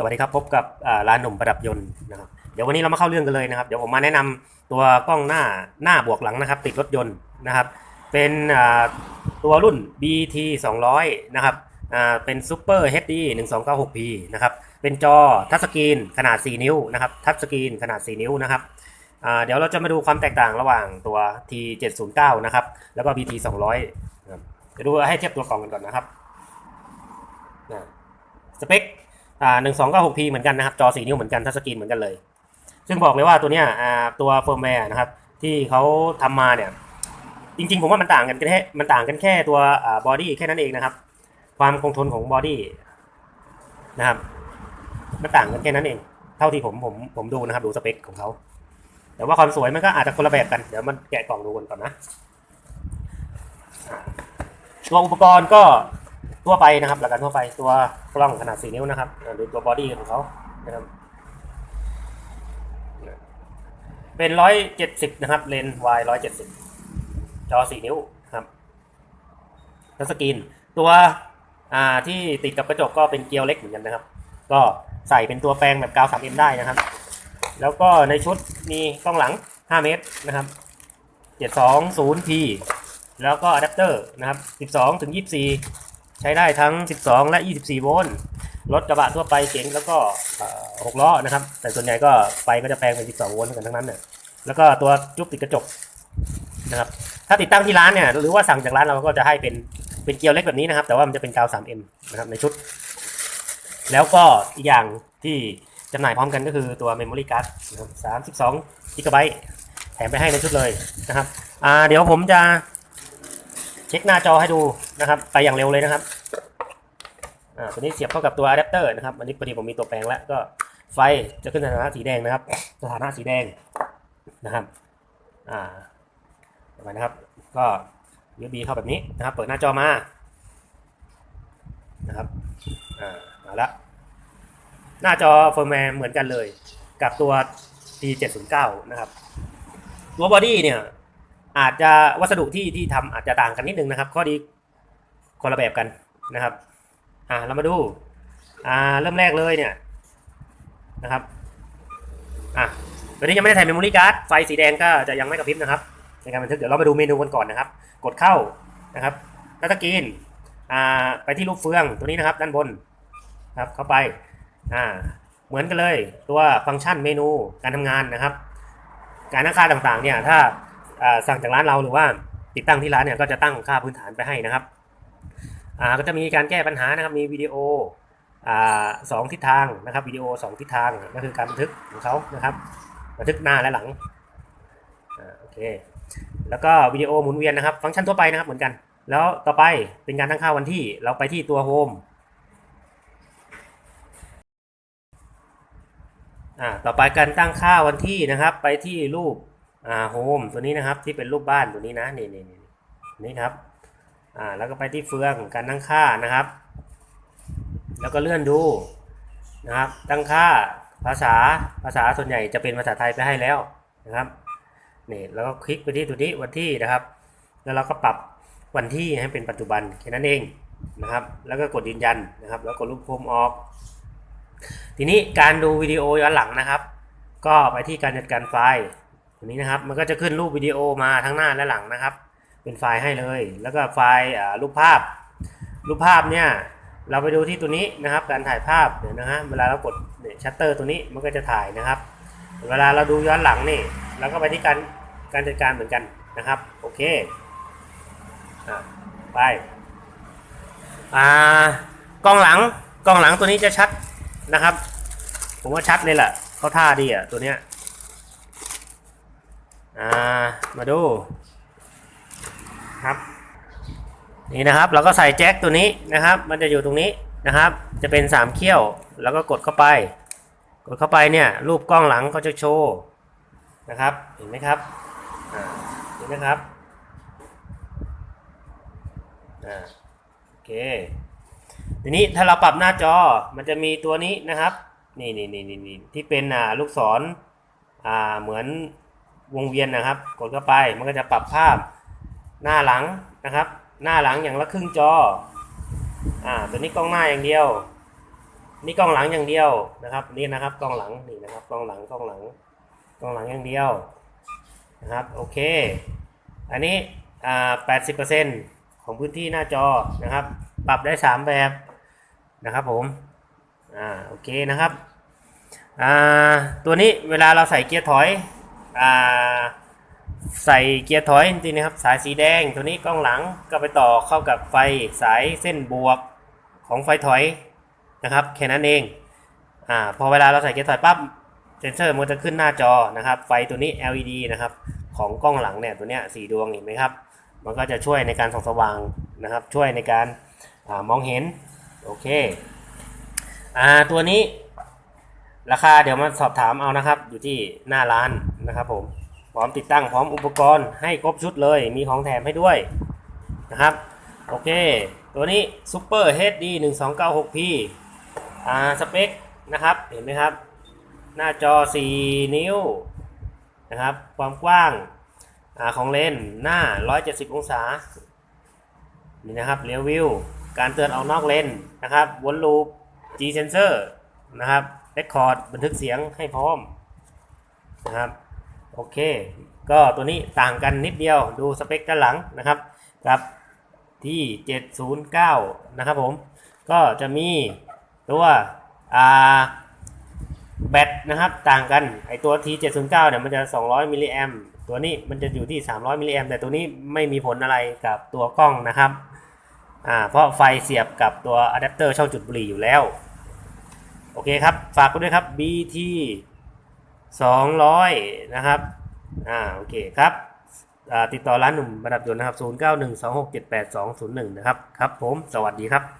สวัสดีครับพบกับอ่าร้านหนุ่มประดับยนต์นะครับเดี๋ยววันนี้เรามาเข้าเรื่องกันเลยนะครับ เดี๋ยวผมมาแนะนำตัวกล้องหน้าหน้าบวกหลังนะครับ ติดรถยนต์นะครับ เป็นตัวรุ่น BT 200นะครับเป็น Super HD 1296p นะครับเป็นจอทัชสกรีนขนาด 4 นิ้วนะครับทัชสกรีนขนาด 4 นิ้วนะครับเดี๋ยวเราจะมาดูความแตกต่างระหว่างตัว T709 นะครับแล้วก็ BT 200นะครับจะดูให้เทียบตัวกล่องกันก่อนนะครับนะสเปค อ่าหนึ่งสองเก้าหกพีเหมือนกันนะครับ จอสี่นิ้วเหมือนกันทัชสกรีนเหมือนกันเลย ซึ่งบอกเลยว่าตัวเนี้ยอ่าตัวเฟิร์มแวร์นะครับ ที่เขาทำมาเนี่ย จริงๆ ผมว่ามันต่างกันแค่มันต่างกันแค่ตัวอ่าบอดี้แค่นั้นเองนะครับ ความคงทนของบอดี้นะครับมันต่างกันแค่นั้นเอง เท่าที่ผมผมผมดูนะครับ ดูสเปคของเขาแต่ว่าความสวยมันก็อาจจะคนละแบบกัน เดี๋ยวมันแกะกล่องดูกันก่อนนะตัวอุปกรณ์ก็ ทั่วไปนะครับ หลักการทั่วไปตัวกล้องขนาด 4 นิ้วนะครับดูตัวบอดี้ของเขานะครับเป็น 170 นะครับ เลนส์ y 170 จอ 4 นิ้วครับทัชสกรีนตัวอ่าที่ติดกับกระจกก็เป็นเกลียวเล็กเหมือนกันนะครับ ก็ใส่เป็นตัวแปลงแบบกาว 3M ได้นะครับ แล้วก็ในชุดมีกล้องหลัง 5 เมตรนะครับ 720p แล้วก็อะแดปเตอร์นะครับ 12ถึง24 ใช้ได้ทั้ง 12 และ 24 โวลต์รถกระบะทั่วไปเก๋งแล้วก็เอ่อหกล้อนะครับ แต่ส่วนใหญ่ก็ไฟก็จะแปลงเป็น 12 โวลต์กันทั้งนั้นเนี่ยแล้วก็ตัวจุ๊บติดกระจกนะครับถ้าติดตั้งที่ร้านเนี่ยหรือว่าสั่งจากร้านเราก็จะให้เป็นเป็นเกลียวเล็กแบบนี้นะครับ แต่ว่ามันจะเป็นกาว 3M นะครับในชุด แล้วก็อีกอย่างที่จำหน่ายพร้อมกันก็คือตัว Memory Card นะครับ32 GB แถมไปให้ในชุดเลยนะครับอ่าเดี๋ยวผมจะ เช็คหน้าจอให้ดูนะครับ ไปอย่างเร็วเลยนะครับอ่าตัวนี้เสียบเข้ากับตัวอะแดปเตอร์นะครับ อันนี้พอดีผมมีตัวแปลงแล้วก็ไฟจะขึ้นสถานะสีแดงนะครับ สถานะสีแดงนะครับ อ่าต่อไปนะครับ ก็ USB เข้าแบบนี้นะครับ เปิดหน้าจอมา นะครับ อ่า มาละ หน้าจอเฟิร์มแวร์เหมือนกันเลย กับตัว T709 นะครับ ตัวบอดี้เนี่ย อาจจะวัสดุที่ที่ทำอาจจะต่างกันนิดนึงนะครับ ข้อดีคนละแบบกันนะครับ อ่าเรามาดู อ่าเริ่มแรกเลยเนี่ยนะครับ อะวันนี้ยังไม่ได้ถ่เมมโมรี่การ์ดไฟสีแดงก็จะยังไม่กระพริบนะครับในการบันทึกเดี๋ยวเรามาดูเมนูกันก่อนนะครับ กดเข้านะครับทัชสกรีนอ่าไปที่รูปเฟืองตัวนี้นะครับ ด้านบนครับเข้าไปอ่าเหมือนกันเลยตัวฟังก์ชันเมนูการทำงานนะครับ การตั้งค่าต่างๆเนี่ยถ้า สั่งจากร้านเราหรือว่าติดตั้งที่ร้านเนี่ยก็จะตั้งค่าพื้นฐานไปให้นะครับก็จะมีการแก้ปัญหานะครับมีวิดีโอสองทิศทางนะครับวิดีโอสองทิศทางก็คือการบันทึกของเขานะครับบันทึกหน้าและหลังอโอเคแล้วก็วิดีโอหมุนเวียนนะครับ ฟังก์ชันทั่วไปนะครับเหมือนกัน แล้วต่อไปเป็นการตั้งค่าวันที่เราไปที่ตัวโฮมต่อไปการตั้งค่าวันที่นะครับ ไปที่รูป อ่าโฮมตัวนี้นะครับที่เป็นรูปบ้านตัวนี้นะนี่นี่นี่นี่ครับอ่าแล้วก็ไปที่เฟืองการตั้งค่านะครับ แล้วก็เลื่อนดูนะครับ ตั้งค่าภาษาภาษาส่วนใหญ่จะเป็นภาษาไทยไปให้แล้วนะครับนี่แล้วก็คลิกไปที่ตัวนี้วันที่นะครับ แล้วเราก็ปรับวันที่ให้เป็นปัจจุบันแค่นั้นเองนะครับ แล้วก็กดยืนยันนะครับ แล้วกดรูปโฮมออก ทีนี้การดูวิดีโอย้อนหลังนะครับ ก็ไปที่การจัดการไฟล์ ตัวนี้นะครับมันก็จะขึ้นรูปวิดีโอมาทั้งหน้าและหลังนะครับ เป็นไฟล์ให้เลย แล้วก็ไฟล์รูปภาพ รูปภาพเนี่ยเราไปดูที่ตัวนี้นะครับ การถ่ายภาพเนี่ยนะฮะเวลาเรากดเนี่ยชัตเตอร์ตัวนี้มันก็จะถ่ายนะครับ เวลาเราดูย้อนหลังนี่เราก็ไปที่การการจัดการเหมือนกันนะครับโอเคอะไปอ่ากล้องหลังกล้องหลังตัวนี้จะชัดนะครับ ผมว่าชัดเลยแหละเขาท่าดีอะตัวเนี้ย อ่ามาดูครับ นี่นะครับเราก็ใส่แจ็คตัวนี้นะครับ มันจะอยู่ตรงนี้นะครับ จะเป็นสามเขี้ยวแล้วก็กดเข้าไป กดเข้าไปเนี่ยรูปกล้องหลังก็จะโชว์นะครับเห็นไหมครับเห็นไหมครับอ่าโอเคทีนี้ถ้าเราปรับหน้าจอมันจะมีตัวนี้นะครับ นี่นี่นี่นี่ที่เป็นอ่าลูกศรอ่าเหมือน วงเวียนนะครับ กดเข้าไปมันก็จะปรับภาพหน้าหลังนะครับ หน้าหลังอย่างละครึ่งจออ่าตัวนี้กล้องหน้าอย่างเดียว นี่กล้องหลังอย่างเดียวนะครับ นี่นะครับกล้องหลังนี่นะครับกล้องหลังกล้องหลังกล้องหลังอย่างเดียวนะครับโอเค อันนี้อ่า80%ของพื้นที่หน้าจอนะครับ ปรับได้3แบบนะครับผมอ่าโอเคนะครับอ่าตัวนี้เวลาเราใส่เกียร์ถอย อ่าใส่เกียร์ถอยจริงนะครับ สายสีแดงตัวนี้กล้องหลังก็ไปต่อเข้ากับไฟสายเส้นบวกของไฟถอยนะครับแค่นั้นเองอ่าพอเวลาเราใส่เกียร์ถอยปั๊บเซนเซอร์มันจะขึ้นหน้าจอนะครับ ไฟตัวนี้ LED นะครับของกล้องหลังเนี่ยตัวเนี้ยสีดวงเห็นไหมครับ มันก็จะช่วยในการส่องสว่างนะครับ ช่วยในการอามองเห็นโอเคอ่าตัวนี้ราคาเดี๋ยวมาสอบถามเอานะครับ อยู่ที่หน้าร้าน นะครับผมพร้อมติดตั้งพร้อมอุปกรณ์ให้ครบชุดเลย มีของแถมให้ด้วยนะครับ โอเค ตัวนี้ Super HD 1296P อ่าสเปคนะครับ เห็นไหมครับ หน้าจอ 4 นิ้วนะครับ ความกว้างอาของเลนส์หน้า 170 องศา นี่นะครับเรียววิว การเตือนออกนอกเลนส์นะครับวนลูป G sensor นะครับเรคคอร์ดบันทึกเสียงให้พร้อมนะครับ โอเค ก็ตัวนี้ต่างกันนิดเดียวดูสเปคด้านหลังนะครับกับที่ 709 นะครับผม ก็จะมีตัวอ่าแบตนะครับต่างกันไอตัว T709 เนี่ยมันจะ 200 มิลลิแอมตัวนี้มันจะอยู่ที่ 300 มิลลิแอมแต่ตัวนี้ไม่มีผลอะไรกับตัวกล้องนะครับอ่าเพราะไฟเสียบกับตัวอะแดปเตอร์ช่องจุดบุหรี่อยู่แล้ว โอเคครับ ฝากกันด้วยครับ BT 200 นะครับอ่าโอเคครับอ่าติดต่อร้านหนุ่มประดับยนต์นะครับ 0912678201 นะครับ ครับผม สวัสดีครับ